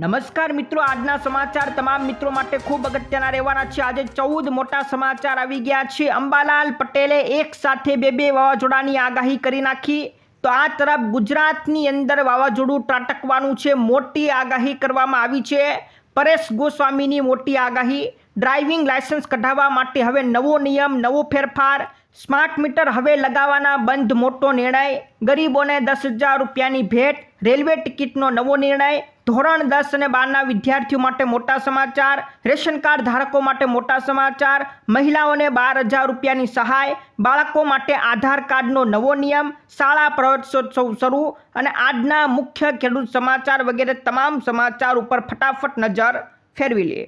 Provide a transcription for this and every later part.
નમસ્કાર મિત્રો, આજના સમાચાર તમામ મિત્રો માટે ખૂબ અગત્યના રહેવાના છે. આજે ચૌદ મોટા સમાચાર આવી ગયા છે. અંબાલાલ પટેલે એક સાથે બે બે વાવાઝોડાની આગાહી કરી નાખી. તો આ તરફ ગુજરાતની અંદર વાવાઝોડું ત્રાટકવાનું છે. મોટી આગાહી કરવામાં આવી છે. પરેશ ગોસ્વામીની મોટી આગાહી. ડ્રાઇવિંગ લાયસન્સ કઢાવવા માટે હવે નવો નિયમ, નવો ફેરફાર. સ્માર્ટ મીટર હવે લગાવવાના બંધ મોટો નિર્ણય. ગરીબોને દસ હજાર રૂપિયાની ભેટ. રેલવે ટિકિટનો નવો નિર્ણય. ધોરણ દસ અને બારના વિદ્યાર્થીઓ માટે મોટા સમાચાર, રેશન કાર્ડ ધારકો માટે મોટા સમાચાર, મહિલાઓને બાર હજાર રૂપિયાની સહાય, બાળકો માટે આધાર કાર્ડનો નવો નિયમ, શાળા પ્રવેશોત્સવ શરૂ અને આજના મુખ્ય ખેડૂત સમાચાર વગેરે તમામ સમાચાર ઉપર ફટાફટ નજર ફેરવી લઈએ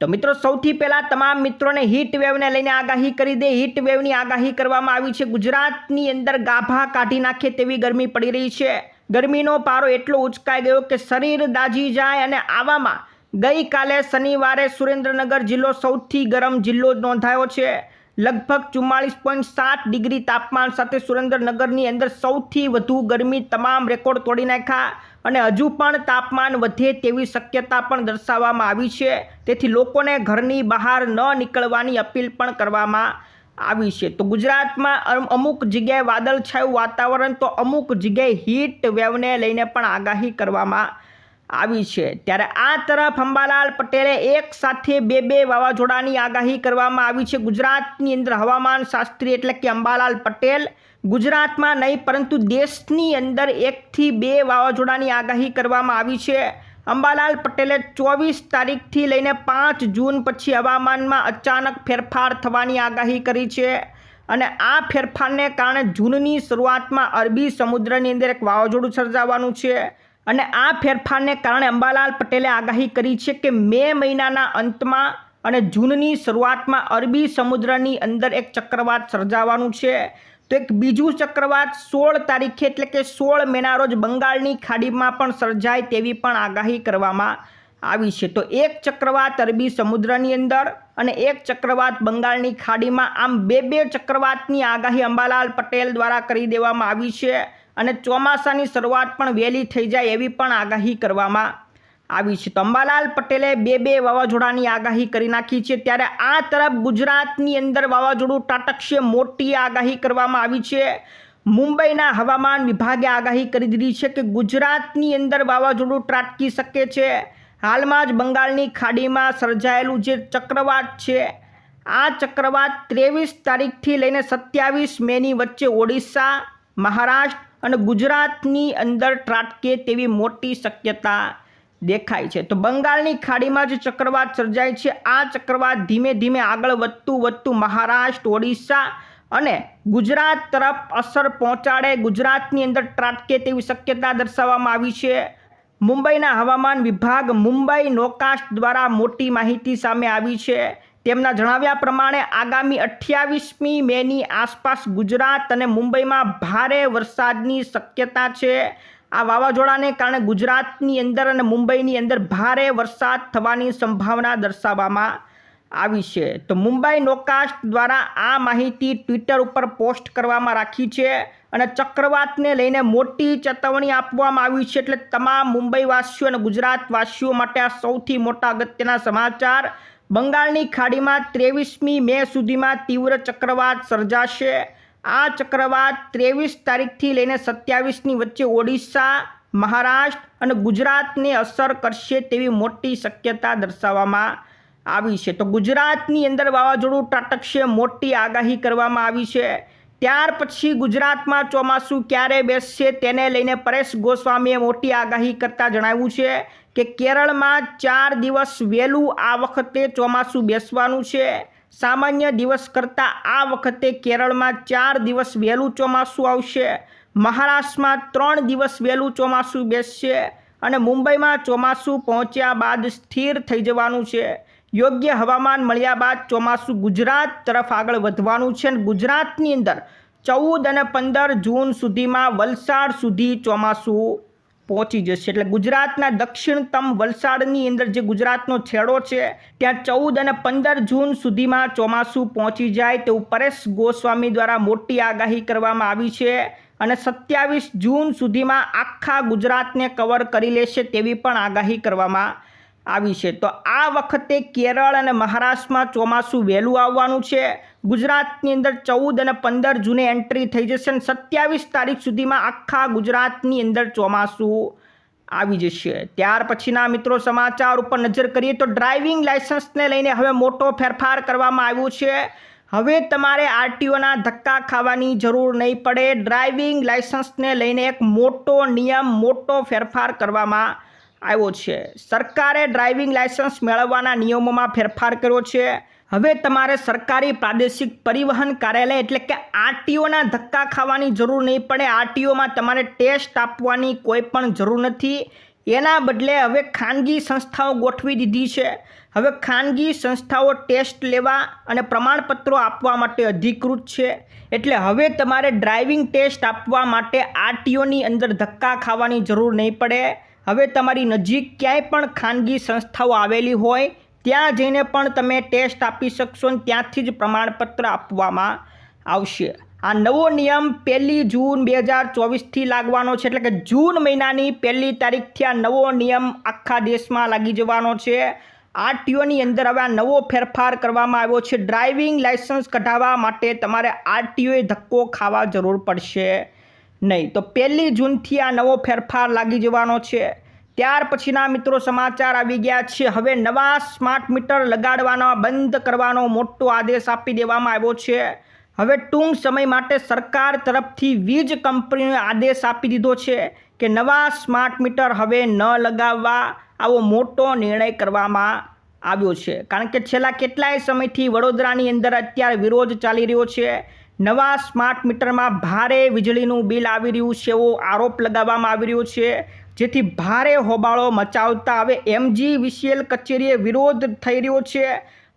તો મિત્રો, સૌથી પહેલાં તમામ મિત્રોને હીટ વેવને લઈને આગાહી કરી દે. હીટ વેવની આગાહી કરવામાં આવી છે. ગુજરાતની અંદર ગાભા કાઢી નાખે તેવી ગરમી પડી રહી છે. ગરમીનો પારો એટલો ઉચકાઈ ગયો કે શરીર દાજી જાય અને આવામાં ગઈકાલે શનિવારે સુરેન્દ્રનગર જિલ્લો સૌથી ગરમ જિલ્લો નોંધાયો છે. લગભગ ચુમ્માળીસ પોઈન્ટ સાત ડિગ્રી તાપમાન સાથે સુરેન્દ્રનગરની અંદર સૌથી વધુ ગરમી તમામ રેકોર્ડ તોડી નાખ્યા અને હજુ પણ તાપમાન વધે તેવી શક્યતા પણ દર્શાવવામાં આવી છે. તેથી લોકોને ઘરની બહાર ન નીકળવાની અપીલ પણ કરવામાં આવી છે. તો ગુજરાતમાં અમુક જગ્યાએ વાદળછાયું વાતાવરણ, તો અમુક જગ્યાએ હીટ વેવને લઈને પણ આગાહી કરવામાં આવી છે. ત્યારે આ તરફ અંબાલાલ પટેલે એક સાથે બે બે વાવાઝોડાની આગાહી કરવામાં આવી છે. ગુજરાતની અંદર હવામાન શાસ્ત્રી એટલે કે અંબાલાલ પટેલ ગુજરાતમાં નહીં, પરંતુ દેશની અંદર એકથી બે વાવાઝોડાની આગાહી કરવામાં આવી છે. અંબાલાલ પટેલે ચોવીસ તારીખથી લઈને પાંચ જૂન પછી હવામાનમાં અચાનક ફેરફાર થવાની આગાહી કરી છે અને આ ફેરફારને કારણે જૂનની શરૂઆતમાં અરબી સમુદ્રની અંદર એક વાવાઝોડું સર્જાવાનું છે અને આ ફેરફારને કારણે અંબાલાલ પટેલે આગાહી કરી છે કે મે મહિનાના અંતમાં અને જૂનની શરૂઆતમાં અરબી સમુદ્રની અંદર એક ચક્રવાત સર્જાવાનું છે. તો એક બીજું ચક્રવાત સોળ તારીખે એટલે કે સોળ મેના રોજ બંગાળની ખાડીમાં પણ સર્જાય તેવી પણ આગાહી કરવામાં આવી છે. તો એક ચક્રવાત અરબી સમુદ્રની અંદર અને એક ચક્રવાત બંગાળની ખાડીમાં આમ બે બે ચક્રવાતની આગાહી અંબાલાલ પટેલ દ્વારા કરી દેવામાં આવી છે અને ચોમાસાની શરૂઆત પણ વહેલી થઈ જાય એવી પણ આગાહી કરવામાં આવી છે. અંબાલાલ પટેલે બે બે વાવાઝોડાની આગાહી કરી નાખી છે. ત્યારે આ તરફ ગુજરાતની અંદર વાવાઝોડું ત્રાટકશે મોટી આગાહી કરવામાં આવી છે. મુંબઈના હવામાન વિભાગે આગાહી કરી દીધી છે કે ગુજરાતની અંદર વાવાઝોડું ત્રાટકી શકે છે. હાલમાં જ બંગાળની ખાડીમાં સર્જાયેલું જે ચક્રવાત છે, આ ચક્રવાત ત્રેવીસ તારીખથી લઈને સત્યાવીસ મેની વચ્ચે ઓડિશા, મહારાષ્ટ્ર અને ગુજરાતની અંદર ત્રાટકે તેવી મોટી શક્યતા દેખાય છે. તો બંગાળની ખાડીમાં જે ચક્રવાત સર્જાય છે. આ ચક્રવાત ધીમે ધીમે આગળ વધતું વધતું મહારાષ્ટ્ર, ઓડિશા અને ગુજરાત તરફ અસર પહોંચાડે. ગુજરાતની અંદર ત્રાટકે તેવી શક્યતા દર્શાવવામાં આવી છે. મુંબઈના હવામાન વિભાગ મુંબઈ નોકાસ્ટ દ્વારા મોટી માહિતી સામે આવી છે. તેમના જણાવ્યા પ્રમાણે, આગામી અઠ્યાવીસમી મેની આસપાસ ગુજરાત અને મુંબઈમાં ભારે વરસાદની શક્યતા છે. આ વાવાઝોડાને કારણે ગુજરાતની અંદર અને મુંબઈની અંદર ભારે વરસાદ થવાની સંભાવના દર્શાવવામાં આવી છે. તો મુંબઈ નોકાસ્ટ દ્વારા આ માહિતી ટ્વિટર ઉપર પોસ્ટ કરવામાં રાખી છે અને ચક્રવાતને લઈને મોટી ચેતવણી આપવામાં આવી છે એટલે તમામ મુંબઈવાસીઓ અને ગુજરાતવાસીઓ માટે આ સૌથી મોટા અગત્યના સમાચાર. બંગાળની ખાડીમાં ત્રેવીસમી મે સુધીમાં તીવ્ર ચક્રવાત સર્જાશે. આ ચક્રવાત ત્રેવીસ તારીખથી લઈને સત્યાવીસની વચ્ચે ઓડિશા, મહારાષ્ટ્ર અને ગુજરાતને અસર કરશે તેવી મોટી શક્યતા દર્શાવવામાં આવી છે. તો ગુજરાતની અંદર વાવાઝોડું ત્રાટકશે, મોટી આગાહી કરવામાં આવી છે. ત્યાર પછી ગુજરાતમાં ચોમાસું ક્યારે બેસશે તેને લઈને પરેશ ગોસ્વામીએ મોટી આગાહી કરતાં જણાવ્યું છે કે કેરળમાં ચાર દિવસ વહેલું આ વખતે ચોમાસું બેસવાનું છે. સામાન્ય દિવસ કરતાં આ વખતે કેરળમાં ચાર દિવસ વહેલું ચોમાસું આવશે. મહારાષ્ટ્રમાં ત્રણ દિવસ વહેલું ચોમાસું બેસશે અને મુંબઈમાં ચોમાસું પહોંચ્યા બાદ સ્થિર થઈ જવાનું છે. યોગ્ય હવામાન મળ્યા બાદ ચોમાસું ગુજરાત તરફ આગળ વધવાનું છે અને ગુજરાતની અંદર ચૌદ અને પંદર જૂન સુધીમાં વલસાડ સુધી ચોમાસું પહોંચી જશે. એટલે ગુજરાતના દક્ષિણતમ વલસાડની અંદર જે ગુજરાતનો છેડો છે, ત્યાં ચૌદ અને પંદર જૂન સુધીમાં ચોમાસું પહોંચી જાય તેવું પરેશ ગોસ્વામી દ્વારા મોટી આગાહી કરવામાં આવી છે અને સત્યાવીસ જૂન સુધીમાં આખા ગુજરાતને કવર કરી લેશે તેવી પણ આગાહી કરવામાં આવી છે. તો આ વખતે કેરળ અને મહારાષ્ટ્રમાં ચોમાસું વહેલું આવવાનું છે. ગુજરાતની અંદર ચૌદ અને પંદર જૂને એન્ટ્રી થઈ જશે અને સત્યાવીસ તારીખ સુધીમાં આખા ગુજરાતની અંદર ચોમાસું આવી જશે. ત્યાર પછીના મિત્રો સમાચાર ઉપર નજર કરીએ તો ડ્રાઇવિંગ લાઇસન્સને લઈને હવે મોટો ફેરફાર કરવામાં આવ્યો છે. હવે તમારે આરટીઓના ધક્કા ખાવાની જરૂર નહીં પડે. ડ્રાઇવિંગ લાઇસન્સને લઈને એક મોટો નિયમ, મોટો ફેરફાર કરવામાં આવ્યો છે. સરકારે ડ્રાઇવિંગ લાયસન્સ મેળવવાના નિયમોમાં ફેરફાર કર્યો છે. હવે તમારે સરકારી પ્રાદેશિક પરિવહન કાર્યાલય એટલે કે આરટીઓના ધક્કા ખાવાની જરૂર નહીં પડે. આરટીઓમાં તમારે ટેસ્ટ આપવાની કોઈ પણ જરૂર નથી. એના બદલે હવે ખાનગી સંસ્થાઓ ગોઠવી દીધી છે. હવે ખાનગી સંસ્થાઓ ટેસ્ટ લેવા અને પ્રમાણપત્રો આપવા માટે અધિકૃત છે. એટલે હવે તમારે ડ્રાઇવિંગ ટેસ્ટ આપવા માટે આરટીઓની અંદર ધક્કા ખાવાની જરૂર નહીં પડે. હવે તમારી નજીક ક્યાંય પણ ખાનગી સંસ્થાઓ આવેલી હોય, ત્યાં જઈને પણ તમે ટેસ્ટ આપી શકશો અને ત્યાંથી જ પ્રમાણપત્ર આપવામાં આવશે. આ નવો નિયમ પહેલી જૂન બે હજાર ચોવીસથી લાગવાનો છે. એટલે કે જૂન મહિનાની પહેલી તારીખથી આ નવો નિયમ આખા દેશમાં લાગી જવાનો છે. આરટીઓની અંદર હવે આ નવો ફેરફાર કરવામાં આવ્યો છે. ડ્રાઇવિંગ લાઇસન્સ કઢાવવા માટે તમારે આરટીઓએ ધક્કો ખાવા જરૂર પડશે. નહીં, તો પહેલી જૂનથી આ નવો ફેરફાર લાગી જવાનો છે. ત્યાર પછીના મિત્રો સમાચાર આવી ગયા છે. હવે નવા સ્માર્ટ મીટર લગાડવાનો, બંધ કરવાનો મોટો આદેશ આપી દેવામાં આવ્યો છે. હવે ટૂંક સમય માટે સરકાર તરફથી વીજ કંપનીઓએ આદેશ આપી દીધો છે કે નવા સ્માર્ટ મીટર હવે ન લગાવવા આવો મોટો નિર્ણય કરવામાં આવ્યો છે. કારણ કે છેલ્લા કેટલાય સમયથી વડોદરાની અંદર અત્યારે વિરોધ ચાલી રહ્યો છે. નવા સ્માર્ટ મીટરમાં ભારે વીજળીનું બિલ આવી રહ્યું છે એવો આરોપ લગાવવામાં આવી રહ્યો છે. જેથી ભારે હોબાળો મચાવતા હવે એમજી વીસીએલ કચેરીએ વિરોધ થઈ રહ્યો છે.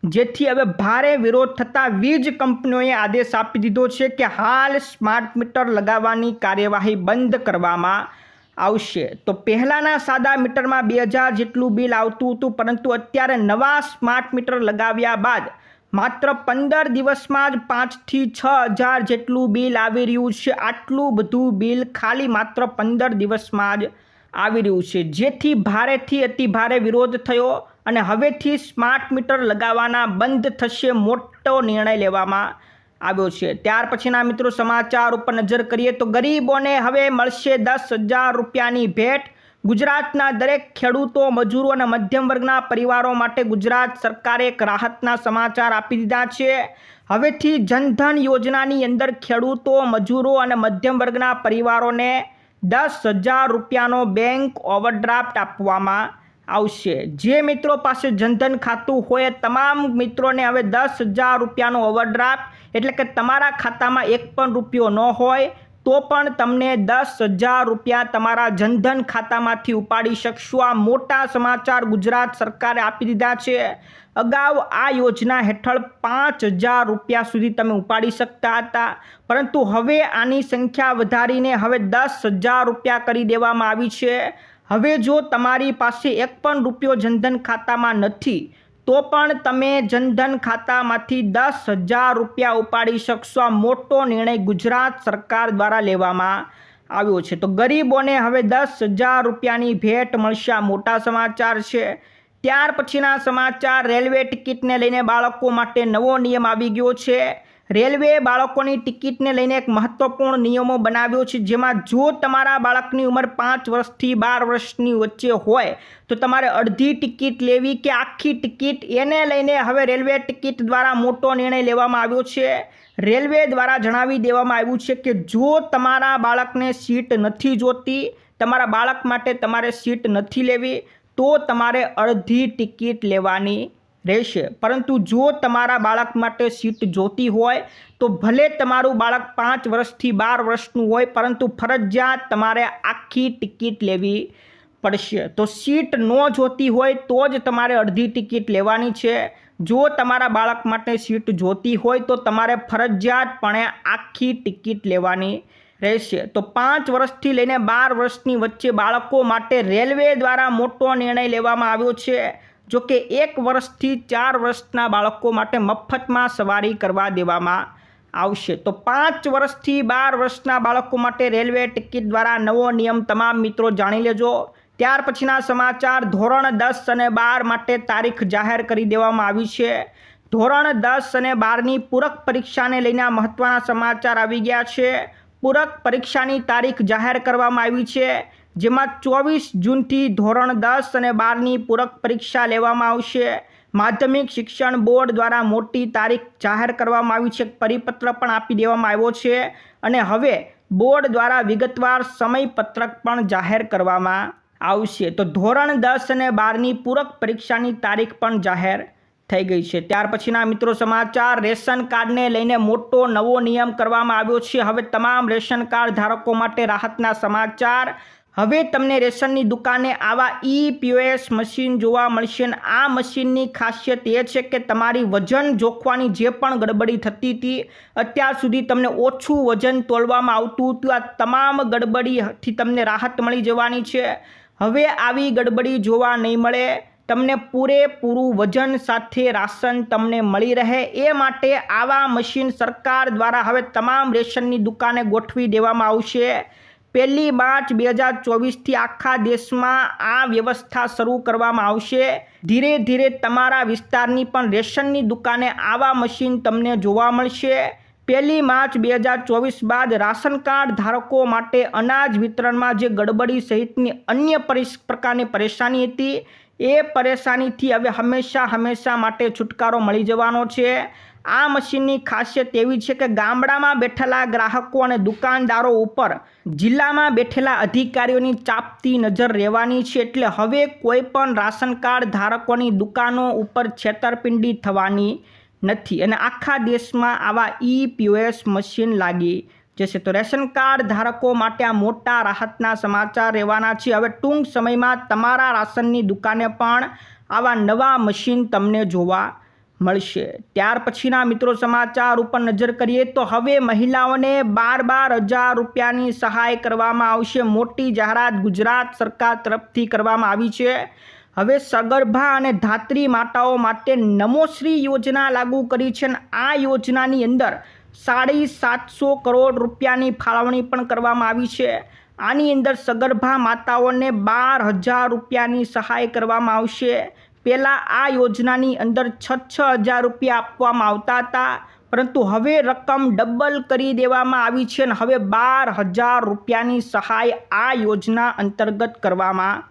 જેથી હવે ભારે વિરોધ થતાં વીજ કંપનીઓએ આદેશ આપી દીધો છે કે હાલ સ્માર્ટ મીટર લગાવવાની કાર્યવાહી બંધ કરવામાં આવશે. તો પહેલાંના સાદા મીટરમાં બે હજાર જેટલું બિલ આવતું હતું, પરંતુ અત્યારે નવા સ્માર્ટ મીટર લગાવ્યા બાદ માત્ર પંદર દિવસમાં જ પાંચથી છ હજાર જેટલું બિલ આવી રહ્યું છે. આટલું બધું બિલ ખાલી માત્ર પંદર દિવસમાં જ આવી રહ્યું છે. જેથી ભારેથી અતિ ભારે વિરોધ થયો અને હવેથી સ્માર્ટ મીટર લગાવવાના બંધ થશે મોટો નિર્ણય લેવામાં આવ્યો છે. ત્યાર પછીના મિત્રો સમાચાર ઉપર નજર કરીએ તો ગરીબોને હવે મળશે દસ હજાર રૂપિયાની ભેટ. ગુજરાતના દરેક ખેડૂતો, મજૂરો અને મધ્યમ વર્ગના પરિવારો માટે ગુજરાત સરકારે એક રાહતના સમાચાર આપી દીધા છે. હવેથી જનધન યોજનાની અંદર ખેડૂતો, મજૂરો અને મધ્યમ વર્ગના પરિવારોને દસ હજાર રૂપિયાનો બેંક ઓવરડ્રાફ્ટ આપવામાં આવશે. જે મિત્રો પાસે જનધન ખાતું હોય તમામ મિત્રોને હવે દસ હજાર રૂપિયાનો ઓવરડ્રાફ્ટ, એટલે કે તમારા ખાતામાં એક પણ રૂપિયો ન હોય તો પણ તમને દસ હજાર રૂપિયા તમારા જનધન ખાતામાંથી ઉપાડી શકશો. આ મોટા સમાચાર ગુજરાત સરકારે આપી દીધા છે. અગાઉ આ યોજના હેઠળ પાંચ હજાર રૂપિયા સુધી તમે ઉપાડી શકતા હતા. પરંતુ હવે આની સંખ્યા વધારીને હવે દસ હજાર રૂપિયા કરી દેવામાં આવી છે. હવે જો તમારી પાસે એક પણ રૂપિયો જનધન ખાતામાં નથી તો પણ તમે જનધન ખાતામાંથી દસ હજાર રૂપિયા ઉપાડી શકશો. આ મોટો નિર્ણય ગુજરાત સરકાર દ્વારા લેવામાં આવ્યો છે. તો ગરીબોને હવે દસ હજાર રૂપિયાની ભેટ મળશે. મોટા સમાચાર છે. ત્યાર પછીના સમાચાર, રેલવે ટિકિટને લઈને બાળકો માટે નવો નિયમ આવી ગયો છે. રેલવે બાળકોની ટિકિટને લઈને એક મહત્વપૂર્ણ નિયમો બનાવ્યો છે, જેમાં જો તમારા બાળકની ઉંમર પાંચ વર્ષથી બાર વર્ષની વચ્ચે હોય, તો તમારે અડધી ટિકિટ લેવી કે આખી ટિકિટ એને લઈને હવે રેલવે ટિકિટ દ્વારા મોટો નિર્ણય લેવામાં આવ્યો છે. રેલવે દ્વારા જણાવી દેવામાં આવ્યું છે કે જો તમારા બાળકને સીટ નથી જોતી, તમારા બાળક માટે તમારે સીટ નથી લેવી, તો તમારે અડધી ટિકિટ લેવાની રહેશે. પરંતુ જો તમારા બાળક માટે સીટ જોતી હોય, તો ભલે તમારું બાળક પાંચ વર્ષથી બાર વર્ષનું હોય, પરંતુ ફરજિયાત તમારે આખી ટિકિટ લેવી પડશે. તો સીટ ન જોતી હોય, તો જ તમારે અડધી ટિકિટ લેવાની છે. જો તમારા બાળક માટે સીટ જોતી હોય, તો તમારે ફરજિયાતપણે આખી ટિકિટ લેવાની રહેશે. તો પાંચ વર્ષથી લઈને બાર વર્ષની વચ્ચે બાળકો માટે રેલવે દ્વારા મોટો નિર્ણય લેવામાં આવ્યો છે. જો કે એક વર્ષથી ચાર વર્ષના બાળકો માટે મફતમાં સવારી કરવા દેવામાં આવશે. તો પાંચ વર્ષથી બાર વર્ષના બાળકો માટે રેલવે ટિકિટ દ્વારા નવો નિયમ તમામ મિત્રો જાણી લેજો. ત્યાર પછીના સમાચાર, ધોરણ દસ અને બાર માટે તારીખ જાહેર કરી દેવામાં આવી છે. ધોરણ દસ અને બારની પૂરક પરીક્ષાને લઈને મહત્ત્વના સમાચાર આવી ગયા છે. પૂરક પરીક્ષાની તારીખ જાહેર કરવામાં આવી છે. જેમાં ચોવીસ જૂનથી ધોરણ દસ અને બારની પૂરક પરીક્ષા લેવામાં આવશે. માધ્યમિક શિક્ષણ બોર્ડ દ્વારા મોટી તારીખ જાહેર કરવામાં આવી છે. પરિપત્ર પણ આપી દેવામાં આવ્યો છે અને હવે બોર્ડ દ્વારા વિગતવાર સમયપત્રક પણ જાહેર કરવામાં આવશે. તો ધોરણ દસ અને બારની પૂરક પરીક્ષાની તારીખ પણ જાહેર થઈ ગઈ છે. ત્યાર પછીના મિત્રો સમાચાર, રેશન કાર્ડને લઈને મોટો નવો નિયમ કરવામાં આવ્યો છે. હવે તમામ રેશન કાર્ડ ધારકો માટે રાહતના સમાચાર. હવે તમને રેશનની દુકાને આવા ઈ પીઓએસ મશીન જોવા મળશે આ મશીનની ખાસિયત એ છે કે તમારી વજન જોખવાની જે પણ ગડબડી થતી હતી, અત્યાર સુધી તમને ઓછું વજન તોલવામાં આવતું હતું. આ તમામ ગડબડીથી તમને રાહત મળી જવાની છે. હવે આવી ગડબડી જોવા નહીં મળે. તમને પૂરેપૂરું વજન સાથે રાશન તમને મળી રહે. એ માટે આવા મશીન સરકાર દ્વારા હવે તમામ રેશનની દુકાને ગોઠવી દેવામાં આવશે. પહેલી માર્ચ બે હજાર ચોવીસથી આખા દેશમાં આ વ્યવસ્થા શરૂ કરવામાં આવશે. ધીરે ધીરે તમારા વિસ્તારની પણ રેશનની દુકાને આવા મશીન તમને જોવા મળશે. પહેલી માર્ચ બે હજાર ચોવીસ બાદ રાશન કાર્ડ ધારકો માટે અનાજ વિતરણમાં જે ગડબડી સહિતની અન્ય પ્રકારની પરેશાની હતી એ પરેશાનીથી હવે હંમેશા હંમેશા માટે છુટકારો મળી જવાનો છે. આ મશીનની ખાસિયત એવી છે કે ગામડામાં બેઠેલા ગ્રાહકો અને દુકાનદારો ઉપર જિલ્લામાં બેઠેલા અધિકારીઓની ચાપતી નજર રહેવાની છે એટલે હવે કોઈ પણ રાશન કાર્ડ ધારકોની દુકાનો ઉપર છેતરપિંડી થવાની નથી. અને આખા દેશમાં આવા ઈ પીઓએસ મશીન લાગી જશે તો રેશન કાર્ડ ધારકો માટે આ મોટા રાહતના સમાચાર રહેવાના છે. હવે ટૂંક સમયમાં તમારા રાશનની દુકાને પણ આવા નવા મશીન તમને જોવા મળશે. ત્યાર પછીના મિત્રો સમાચાર ઉપર નજર કરીએ તો હવે મહિલાઓને બાર બાર હજાર રૂપિયાની સહાય કરવામાં આવશે. મોટી જાહેરાત ગુજરાત સરકાર તરફથી કરવામાં આવી છે. હવે સગર્ભા અને ધાત્રી માતાઓ માટે નમોશ્રી યોજના લાગુ કરી છે અને આ યોજનાની અંદર સાડી સાતસો કરોડ રૂપિયાની ફાળવણી પણ કરવામાં આવી છે. આની અંદર સગર્ભા માતાઓને બાર હજાર રૂપિયાની સહાય કરવામાં આવશે. પહેલાં આ યોજનાની અંદર છ છ હજાર રૂપિયા આપવામાં આવતા હતા, પરંતુ હવે રકમ ડબલ કરી દેવામાં આવી છે અને હવે બાર હજાર રૂપિયાની સહાય આ યોજના અંતર્ગત કરવામાં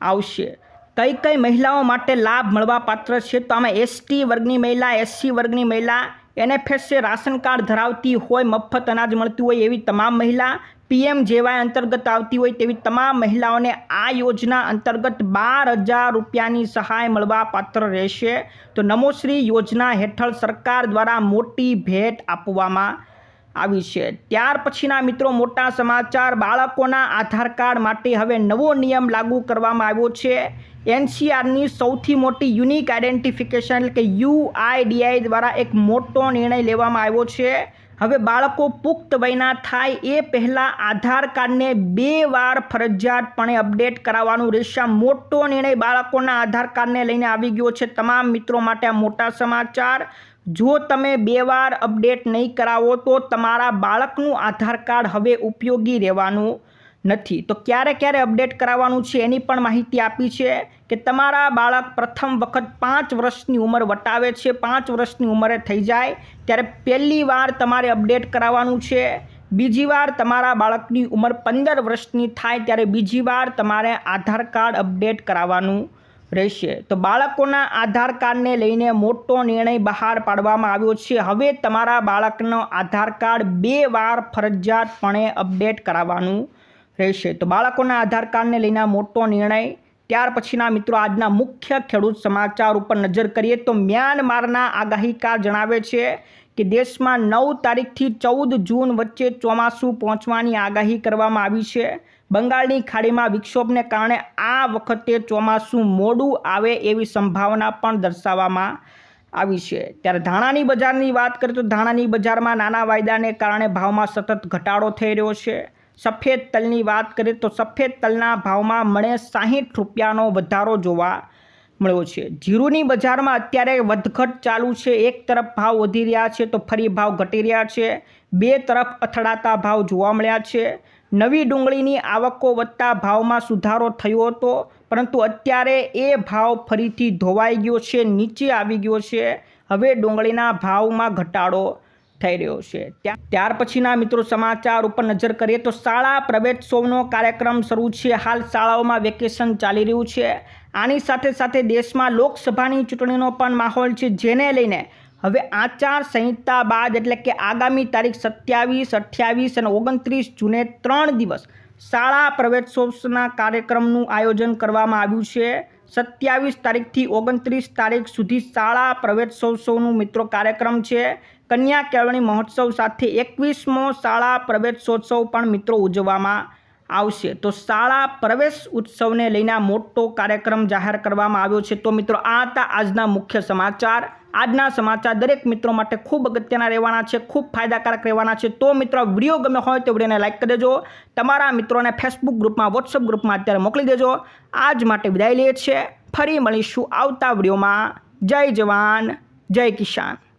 આવશે. કઈ કઈ મહિલાઓ માટે લાભ મળવાપાત્ર છે? તો આમાં એસટી વર્ગની મહિલા એસસી વર્ગની મહિલા એનએફએસએ રાશન કાર્ડ ધરાવતી હોય, મફત અનાજ મળતું હોય એવી તમામ મહિલા પીએમ જેવાય અંતર્ગત આવતી હોય તેવી તમામ મહિલાઓને આ યોજના અંતર્ગત બાર હજાર રૂપિયાની સહાય મળવા પાત્ર રહેશે. તો નમોશ્રી યોજના હેઠળ સરકાર દ્વારા મોટી ભેટ આપવામાં આવી છે. ત્યાર પછીના મિત્રો, મોટા સમાચાર, બાળકોના આધાર કાર્ડ માટે હવે નવો નિયમ લાગુ કરવામાં આવ્યો છે. એનસીઆરની સૌથી મોટી યુનિક આઈડેન્ટિફિકેશન એટલે કે યુઆઈડીઆઈ દ્વારા એક મોટો નિર્ણય લેવામાં આવ્યો છે. હવે બાળકો પુખ્ત વયના થાય એ પહેલાં આધાર કાર્ડને બે વાર ફરજિયાતપણે અપડેટ કરાવવાનું રહેશે. મોટો નિર્ણય બાળકોના આધાર કાર્ડને લઈને આવી ગયો છે. તમામ મિત્રો માટે આ મોટા સમાચાર. જો તમે બે વાર અપડેટ નહીં કરાવો તો તમારા બાળકનું આધાર કાર્ડ હવે ઉપયોગી રહેવાનું નથી. તો ક્યારે ક્યારે અપડેટ કરાવવાનું છે એની પણ માહિતી આપી છે કે તમારા બાળક પ્રથમ વખત પાંચ વર્ષની ઉંમર વટાવે છે, પાંચ વર્ષની ઉંમરે થઈ જાય, ત્યારે પહેલી વાર તમારે અપડેટ કરાવવાનું છે. બીજી વાર તમારા બાળકની ઉંમર પંદર વર્ષની થાય, ત્યારે બીજી વાર તમારે આધાર કાર્ડ અપડેટ કરાવવાનું રહેશે. તો બાળકોના આધાર કાર્ડને લઈને મોટો નિર્ણય બહાર પાડવામાં આવ્યો છે. હવે તમારા બાળકનો આધાર કાર્ડ બે વાર ફરજિયાતપણે અપડેટ કરાવવાનું રહેશે. તો બાળકોના આધાર કાર્ડને લઈને મોટો નિર્ણય. ત્યાર પછીના મિત્રો, આજના મુખ્ય ખેડૂત સમાચાર ઉપર નજર કરીએ તો મ્યાનમારના આગાહીકાર જણાવે છે કે દેશમાં નવ તારીખથી ચૌદ જૂન વચ્ચે ચોમાસું પહોંચવાની આગાહી કરવામાં આવી છે. બંગાળની ખાડીમાં વિક્ષોભને કારણે આ વખતે ચોમાસું મોડું આવે એવી સંભાવના પણ દર્શાવવામાં આવી છે. ત્યારે ધાણાની બજારની વાત કરીએ તો ધાણાની બજારમાં નાના વાયદાને કારણે ભાવમાં સતત ઘટાડો થઈ રહ્યો છે. સફેદ તલની વાત કરીએ તો સફેદ તલના ભાવમાં મણે સાહીઠ રૂપિયાનો વધારો જોવા મળ્યો છે. જીરુની બજારમાં અત્યારે વધઘટ ચાલુ છે. એક તરફ ભાવ વધી રહ્યા છે તો ફરી ભાવ ઘટી રહ્યા છે. બે તરફ અથડાતા ભાવ જોવા મળ્યા છે. નવી ડુંગળીની આવકો વધતા ભાવમાં સુધારો થયો હતો, પરંતુ અત્યારે એ ભાવ ફરીથી ધોવાઈ ગયો છે, નીચે આવી ગયો છે. હવે ડુંગળીના ભાવમાં ઘટાડો થઈ રહ્યો છે. ત્યાં, ત્યાર પછીના મિત્રો સમાચાર ઉપર નજર કરીએ તો શાળા પ્રવેશોત્સવનો કાર્યક્રમ શરૂ છે. હાલ શાળાઓમાં વેકેશન ચાલી રહ્યું છે. આની સાથે સાથે દેશમાં લોકસભાની ચૂંટણીનો પણ માહોલ છે, જેને લઈને હવે આચાર સંહિતા બાદ એટલે કે આગામી તારીખ સત્યાવીસ, અઠ્યાવીસ અને ઓગણત્રીસ જૂને ત્રણ દિવસ શાળા પ્રવેશોત્સવના કાર્યક્રમનું આયોજન કરવામાં આવ્યું છે. સત્યાવીસ તારીખથી ઓગણત્રીસ તારીખ સુધી શાળા પ્રવેશોત્સવનું મિત્રો કાર્યક્રમ છે. કન્યા કેળવણી મહોત્સવ સાથે એકવીસમો શાળા પ્રવેશોત્સવ પણ મિત્રો ઉજવવામાં આવશે. તો શાળા પ્રવેશ ઉત્સવને લઈને મોટો કાર્યક્રમ જાહેર કરવામાં આવ્યો છે. તો મિત્રો, આ હતા આજના મુખ્ય સમાચાર. આજના સમાચાર દરેક મિત્રો માટે ખૂબ અગત્યના રહેવાના છે, ખૂબ ફાયદાકારક રહેવાના છે. તો મિત્રો વીડિયો ગમે હોય તો વિડીયોને લાઇક કરી દેજો. તમારા મિત્રોને ફેસબુક ગ્રુપમાં વોટ્સઅપ ગ્રુપમાં અત્યારે મોકલી દેજો. આજ માટે વિદાય લઈએ છીએ. ફરી મળીશું આવતા વિડીયોમાં. જય જવાન, જય કિસાન.